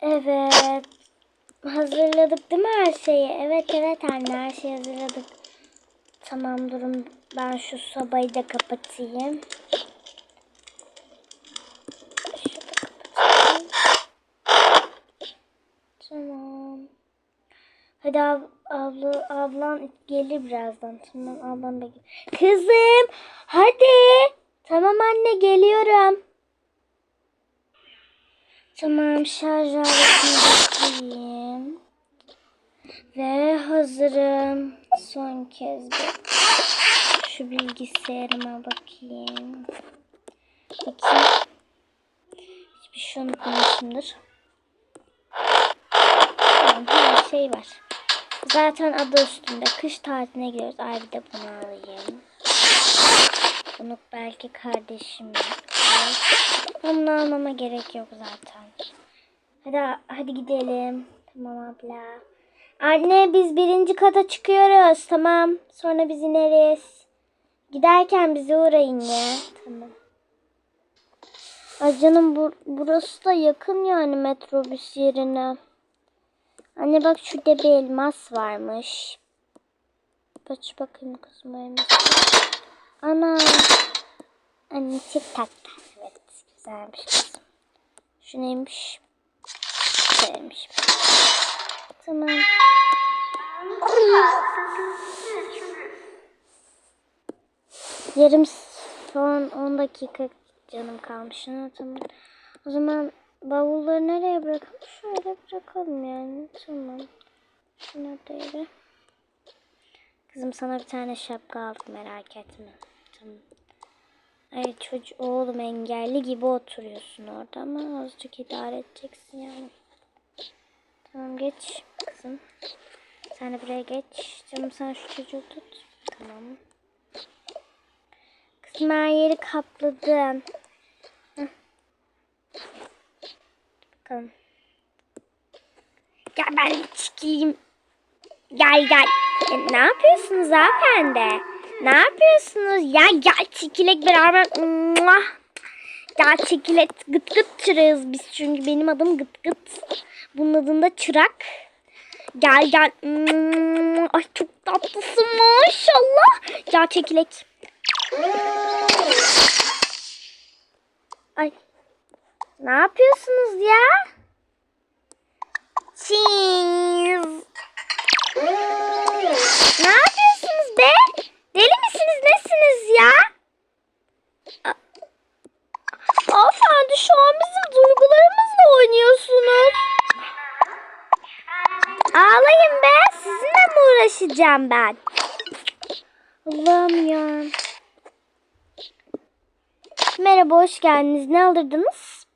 Evet. Hazırladık değil mi her şeyi? Evet evet anne her şeyi hazırladık. Tamam durun ben şu sobayı da kapatayım. Tamam. Hadi ab abla, ablan gelir birazdan. Tamam ablam da gelir. Kızım hadi. Tamam anne geliyorum. Tamam şarj aletini bakayım. Ve hazırım. Son kez bir şu bilgisayarıma bakayım. Bakayım. Hiçbir şey unutmamışımdır. Tamam her şey var. Zaten adı üstünde. Kış tatiline gidiyoruz. Ay bir de bunu alayım. Bunu belki kardeşim yapar. Onu almama gerek yok zaten. Hadi hadi gidelim. Tamam abla. Anne biz birinci kata çıkıyoruz. Tamam. Sonra biz ineriz. Giderken bize uğrayın ya. Tamam. Ay canım bu, burası da yakın yani metrobüs yerine. Anne bak şurada bir elmas varmış. Aç bakayım kızım elmas. Ana. Anne çok tatlı. Kızım. Şu neymiş? Güzelmiş. Tamam. Yarım son 10 dakika canım kalmış. Tamam. O zaman bavulları nereye bırakalım? Şöyle bırakalım yani. Tamam. Şuna da. Kızım sana bir tane şapka aldık merak etme. Tamam. Ay çocuk oğlum engelli gibi oturuyorsun orada ama azıcık idare edeceksin yani. Tamam geç kızım. Sen de buraya geç. Canım sen şu çocuğu tut. Tamam. Kızım her yeri kapladım. Heh. Bakalım. Gel ben çıkayım. Gel gel. E, ne yapıyorsunuz hanımefendi? Ne yapıyorsunuz? Ya gel çekilek beraber. Gel çekilek gıt gıt çırağız biz çünkü benim adım gıt gıt. Bunun adında çırak. Gel gel. Hmm, Ay çok tatlısın maşallah. Gel çekilek. Ay. Ne yapıyorsunuz ya? Cheese. Ne yapıyorsunuz be? Deli misiniz nesiniz ya? Hanımefendi şu an bizim duygularımızla oynuyorsunuz. Ağlayın be. Sizinle mi uğraşacağım ben? Allah'ım ya. Merhaba hoş geldiniz. Ne alırdınız?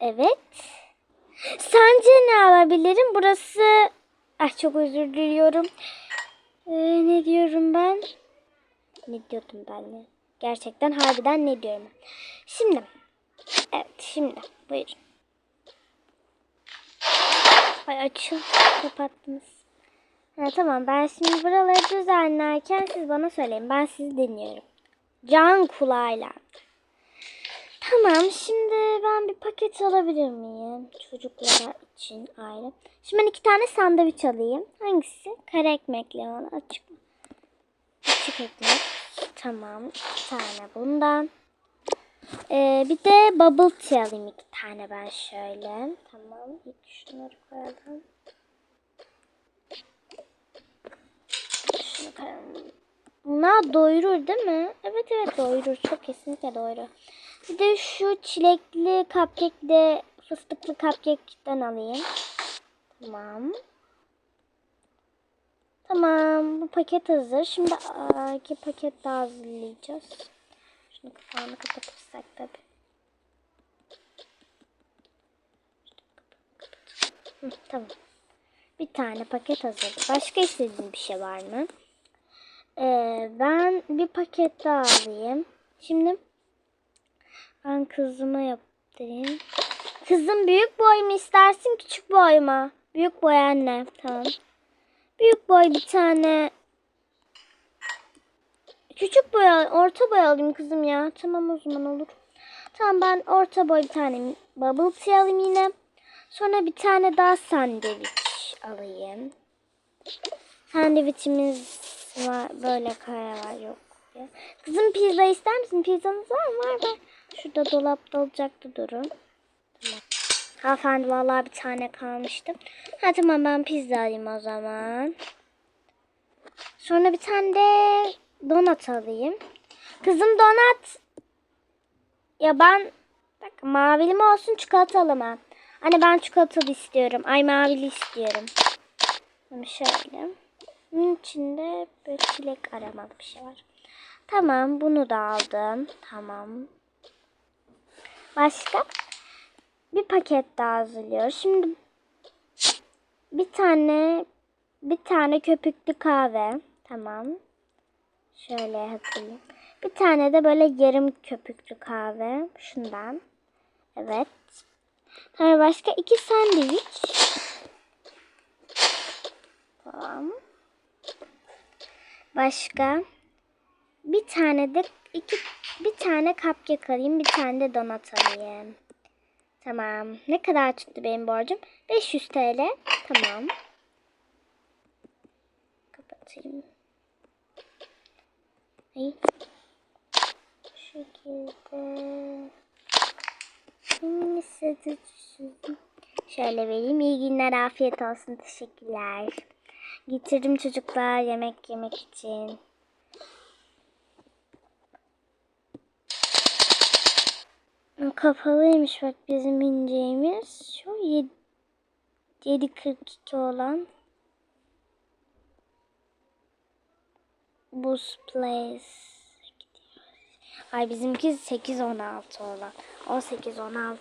Evet. Sence ne alabilirim? Burası... Ah çok özür diliyorum. Ee, ne diyorum ben? Ne diyordum ben ne? Gerçekten harbiden ne diyorum ben? Şimdi. Evet şimdi. Buyurun. Ay açıl. Kapattınız. Ha, tamam ben şimdi buraları düzenlerken siz bana söyleyin. Ben sizi dinliyorum. Can kulağıyla. Tamam şimdi ben bir paket alabilir miyim? Çocuklara için ayrı. Şimdi ben iki tane sandviç alayım. Hangisi? Kare ekmekli olan açık? Açık ekmek. Tamam. iki tane bundan. Ee, bir de bubble tea alayım iki tane ben şöyle. Tamam. İlk şunları koyalım. Şunu koyalım. Bunlar doyurur değil mi? Evet evet doyurur. Çok kesinlikle doyurur. Bir de şu çilekli cupcake de fıstıklı cupcake'den alayım. Tamam. Tamam. Bu paket hazır. Şimdi iki paket daha hazırlayacağız. Şunu kapağını kapatırsak tabii. Tamam. Bir tane paket hazır. Başka istediğin bir şey var mı? Ee, ben bir paket daha alayım. Şimdi ben kızıma yaptırayım. Kızım büyük boy mu istersin küçük boy mu? Büyük boy anne. Tamam. Büyük boy bir tane. Küçük boy orta boy alayım kızım ya. Tamam o zaman olur. Tamam ben orta boy bir tane bubble tea alayım yine. Sonra bir tane daha sandviç alayım. Sandviçimiz var. Böyle kaya var yok. ya. Kızım pizza ister misin? Pizzanız var mı? Var var. Şurada dolapta olacaktı durun. Tamam. Hanımefendi vallahi bir tane kalmıştı. Ha tamam ben pizza alayım o zaman. Sonra bir tane de donat alayım. Kızım donat. Ya ben bak mavili mi olsun çikolatalı mı? Anne ben çikolatalı istiyorum. Ay mavili istiyorum. Şimdi şöyle. Bunun içinde böyle çilek aramalı bir şey var. Tamam bunu da aldım. Tamam. Başka? Bir paket daha hazırlıyoruz. Şimdi bir tane bir tane köpüklü kahve. Tamam. Şöyle hatırlayayım. Bir tane de böyle yarım köpüklü kahve. Şundan. Evet. Sonra başka iki sandviç. Tamam. Başka bir tane de iki bir tane cupcake alayım, bir tane de donat alayım. Tamam. Ne kadar tuttu benim borcum? 500 TL. Tamam. Kapatayım. Ay. Bu şekilde. Şöyle vereyim. İyi günler, afiyet olsun. Teşekkürler. Getirdim çocuklar yemek yemek için. Kapalıymış bak bizim ineceğimiz. Şu 7 7.42 olan. Boost Place. Ay bizimki 8-16 olan. 18-16.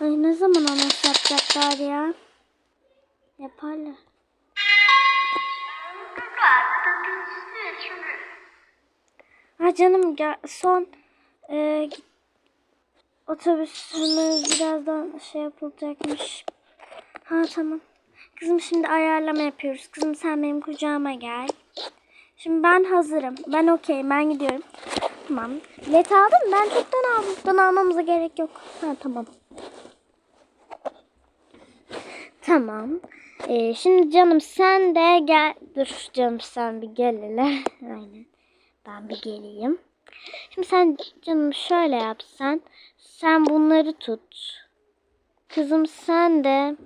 Ay ne zaman anons yapacaklar ya? Yaparlar. Ha canım gel, son e, git- otobüsümüz birazdan şey yapılacakmış. Ha tamam. Kızım şimdi ayarlama yapıyoruz. Kızım sen benim kucağıma gel. Şimdi ben hazırım. Ben okey. Ben gidiyorum. Tamam. Bilet aldın mı? Ben çoktan aldım. Çoktan almamıza gerek yok. Ha tamam. Tamam. Ee, şimdi canım sen de gel. Dur canım sen bir gel hele. Aynen. Ben bir geleyim. Şimdi sen canım şöyle yapsan. Sen bunları tut. Kızım sen de.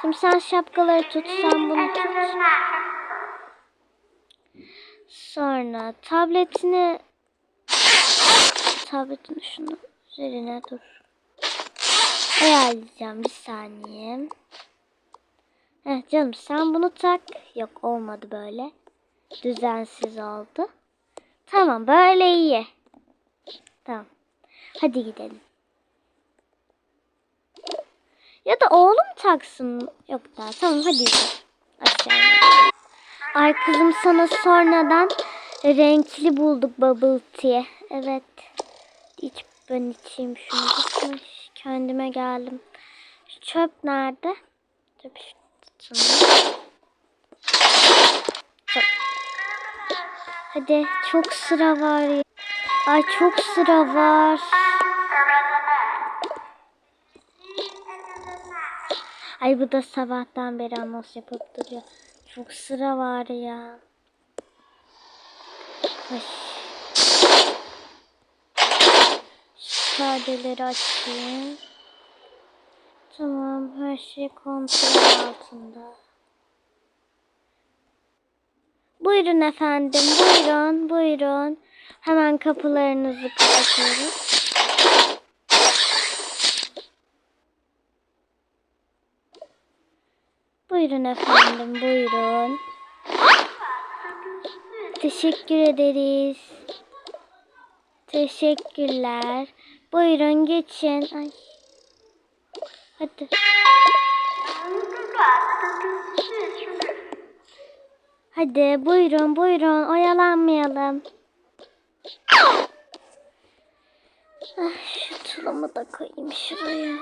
Şimdi sen şapkaları tut. Sen bunu tut. Sonra tabletini tabletini şunu üzerine dur. Ayarlayacağım bir saniye. Heh, canım sen bunu tak. Yok olmadı böyle. Düzensiz oldu. Tamam böyle iyi. Tamam. Hadi gidelim. Ya da oğlum taksın. Yok daha. Tamam hadi. Aşağıya. Ay kızım sana sonradan renkli bulduk bubble tea. Evet. İç ben içeyim şunu. Kendime geldim. Şu çöp nerede? Çöp şu Hadi çok sıra var ya. Ay çok sıra var. Ay bu da sabahtan beri anons yapıp duruyor. Çok sıra var ya. Ay. Şu perdeleri açayım. Tamam her şey kontrol altında. Buyurun efendim buyurun buyurun. Hemen kapılarınızı kapatıyoruz. Buyurun efendim, buyurun. Teşekkür ederiz. Teşekkürler. Buyurun geçin. Ay. Hadi. Hadi buyurun buyurun oyalanmayalım. Ah, şu tulumu da koyayım şuraya.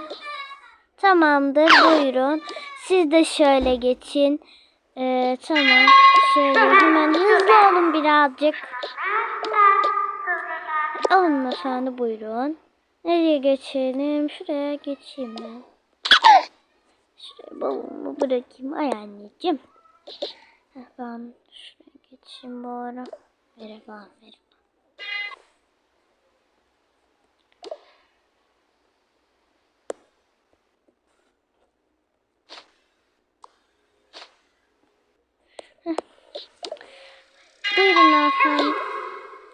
Tamamdır buyurun. Siz de şöyle geçin. Ee, tamam. Şöyle hemen hızlı olun biraz. birazcık. Hanımefendi buyurun. Nereye geçelim? Şuraya geçeyim ben. Şuraya bavulumu bırakayım. Ay anneciğim. Ben şuraya geçeyim bu ara. Merhaba merhaba. Buyurun hanımefendi.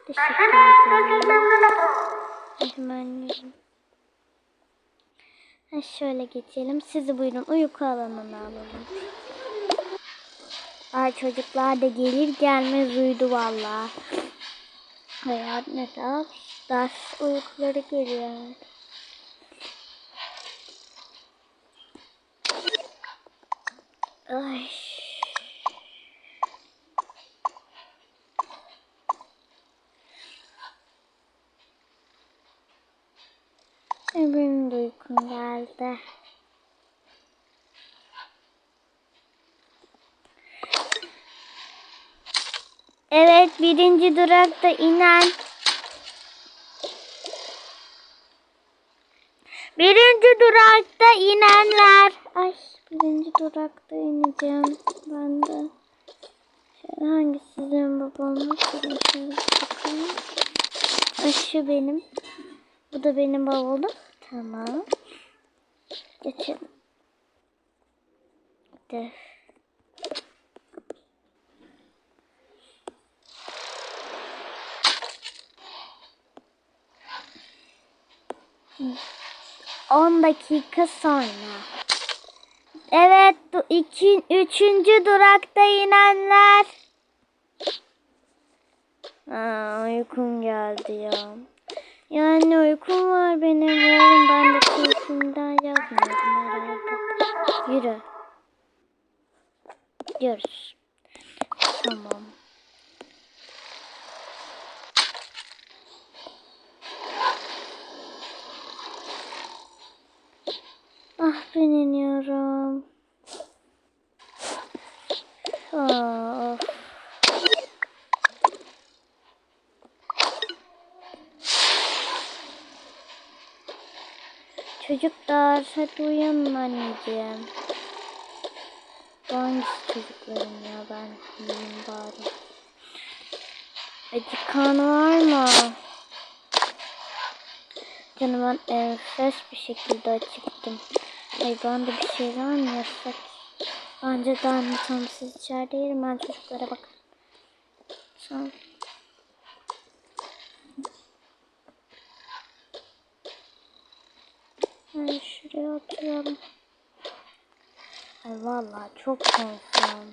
Teşekkür ederim. Hemen. Ha, şöyle geçelim. Sizi buyurun uyku alanına alalım. Ay çocuklar da gelir gelmez uyudu valla. Hayat ne kadar ders uykuları geliyor. Ay. birinci durakta inen Birinci durakta inenler. Ay birinci durakta ineceğim ben de. Şöyle hangisinin babamı Ay şu benim. Bu da benim bavulum. Tamam. Geçelim. Def. 10 dakika sonra. Evet, iki, üçüncü durakta inenler. Aa, uykum geldi ya. Yani uykum var benim. Umarım ben de keyfimden yapmadım herhalde. Yürü. Görüş. Tamam. Ah ben iniyorum. Of. Çocuklar hadi uyanın anneciğim. Hangisi çocuklarım ya ben yiyeyim bari. Acıkan var mı? Canım ben enfes bir şekilde acıktım. Ay ben de bir şeyler mi yasak? Bence daha mı tam siz içeride ben çocuklara bak. Tamam. Ay şuraya oturalım. Ay vallahi çok konforlu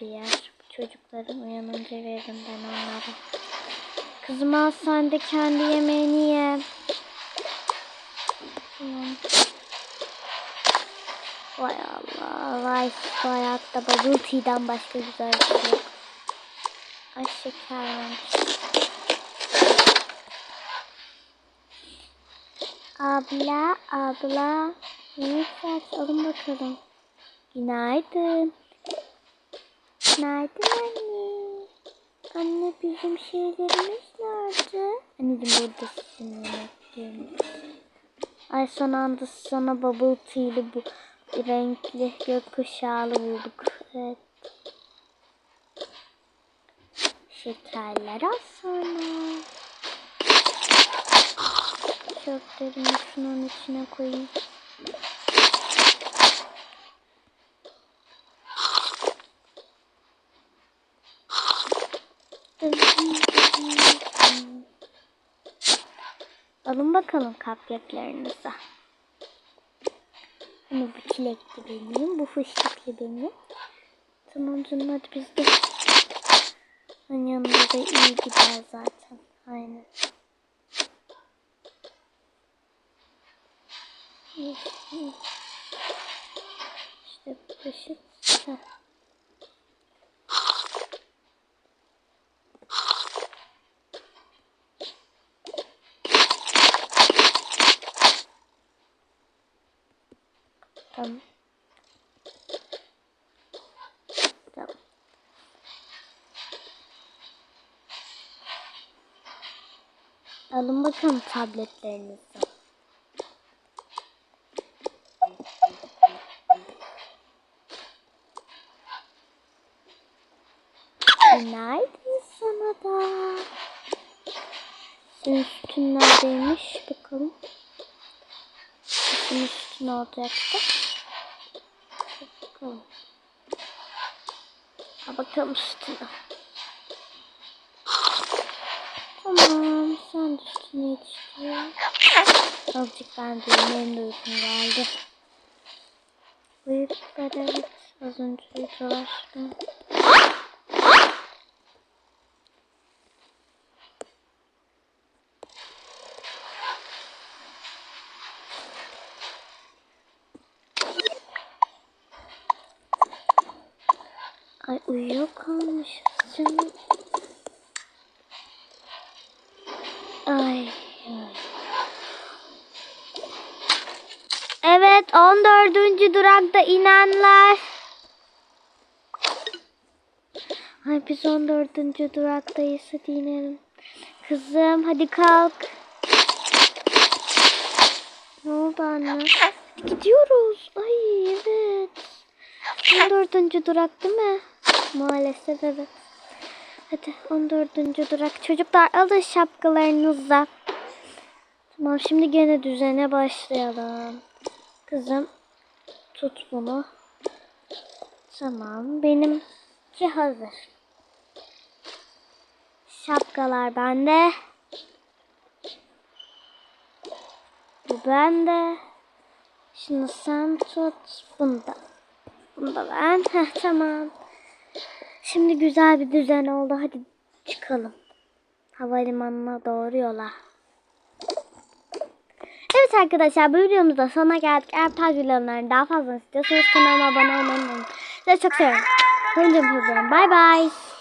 bir yer. Bu çocukların uyanınca veririm ben onlara. Kızım al sen de kendi yemeğini ye. Tamam. Vay Allah. Vay bu hayatta bubble tea'den başka güzel bir şey yok. Ay şeker. Abla, abla. Saat alın bakalım. Günaydın. Günaydın anne. Anne bizim şeylerimiz nerede? Anneciğim burada sizin yemekleriniz. Ay son anda sana bubble tea'li bu renkli gökkuşağlı bulduk. Evet. Şekerler az sonra. Çöplerimi şunun içine koyayım. Alın bakalım kapyaklarınızı. Hani bu çilekli benim, bu fıstıklı benim. Tamam canım hadi biz de. Hani yanında da iyi gider zaten. Aynen. İşte poşet. Heh. Tamam. Tamam. Alın bakalım tabletlerinizi. Günaydın sana da. Senin üstün neredeymiş bakalım. Senin üstün olacaktı. Sütüne. Tamam sen de sütünü yetiştir. Azıcık ben de benim de uykum geldi. Uyup evet. Az önce dolaştım. Ay uyuyor kalmış canım. Ay. ay. Evet 14. durakta inenler. Ay biz 14. duraktayız hadi inelim. Kızım hadi kalk. Ne oldu anne? Gidiyoruz. Ay evet. 14. durak değil mi? Maalesef evet. Hadi 14. durak. Çocuklar alın şapkalarınızı. Tamam şimdi gene düzene başlayalım. Kızım tut bunu. Tamam benimki hazır. Şapkalar bende. Bu bende. Şunu sen tut. Bunu da ben. Heh, tamam. Şimdi güzel bir düzen oldu. Hadi çıkalım. Havalimanına doğru yola. Evet arkadaşlar bu videomuzda sona geldik. Eğer tarz videolarını daha fazla istiyorsanız kanalıma abone olmayı unutmayın. Sizi çok seviyorum. Görünce Bye bye.